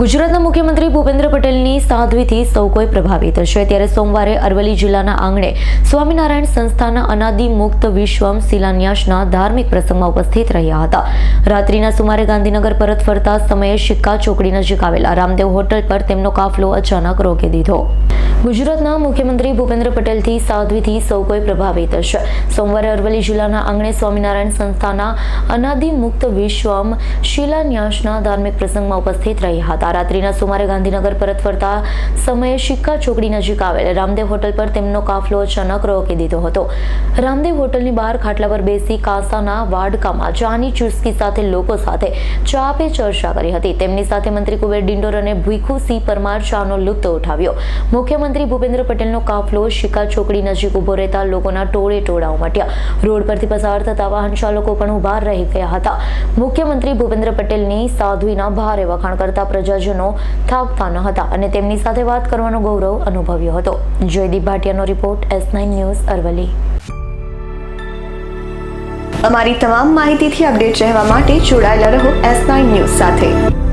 ગુજરાતના મુખ્યમંત્રી ભૂપેન્દ્ર પટેલની સાધ્વીથી સૌ કોઈ પ્રભાવિત છે. ત્યારે સોમવારે અરવલ્લી જિલ્લાના આંગણે સ્વામિનારાયણ સંસ્થાના અનાદિ મુક્ત વિશ્વમ શિલાન્યાસના ધાર્મિક પ્રસંગમાં ઉપસ્થિત રહ્યા હતા. રાત્રિના સુમારે ગાંધીનગર પરત ફરતા સમયે સિક્કા ચોકડી નજીક આવેલા રામદેવ હોટલ પર તેમનો કાફલો અચાનક રોકી દીધો. ગુજરાતના મુખ્યમંત્રી ભૂપેન્દ્ર પટેલથી સાધ્વીથી સૌ કોઈ પ્રભાવિત છે. સોમવારે અરવલ્લી જિલ્લાના આંગણે સ્વામિનારાયણ સંસ્થાના અનાદિ મુક્ત વિશ્વમ શિલાન્યાસના ધાર્મિક પ્રસંગમાં ઉપસ્થિત રહ્યા હતા. રાત્રિના સુમારે ગાંધીનગર પરત ફરતા સમયે સિક્કા ચોકડી નજીક આવેલ રામદેવ હોટલ પર તેમનો કાફલો અચાનક રોકી દીધો હતો. રામદેવ હોટલની બહાર ખાટલા પર બેસી કાસાના વાડકામાં ચાની ચુસ્કી સાથે લોકો સાથે ચા પે ચર્ચા કરી હતી. તેમની સાથે મંત્રી કુબેર ડિંડોર અને ભીખુસિંહ પરમાર ચાનો લુપ્ત ઉઠાવ્યો. મુખ્યમંત્રી ભૂપેન્દ્ર પટેલનો કાફલો, શિકા ચોકડી નજીક ઊભો રહેતા લોકોના ટોળે ટોળા ઉમટ્યા રોડ પરથી પસાર થતા વાહન ચાલકો પણ ઊભા રહી ગયા હતા. મુખ્યમંત્રી ભૂપેન્દ્ર પટેલની સાધ્વીના ભારે વખાણ કરતા પ્રજાજનો થાકતા ન હતા અને તેમની સાથે વાત કરવાનો ગૌરવ અનુભવ્યો હતો. Jaydeep ભાટિયાનો report S nine news Aravalli અમારી તમામ માહિતીથી અપડેટ રહેવા માટે જોડાયેલા રહો એસ નાઇન ન્યૂઝ સાથે.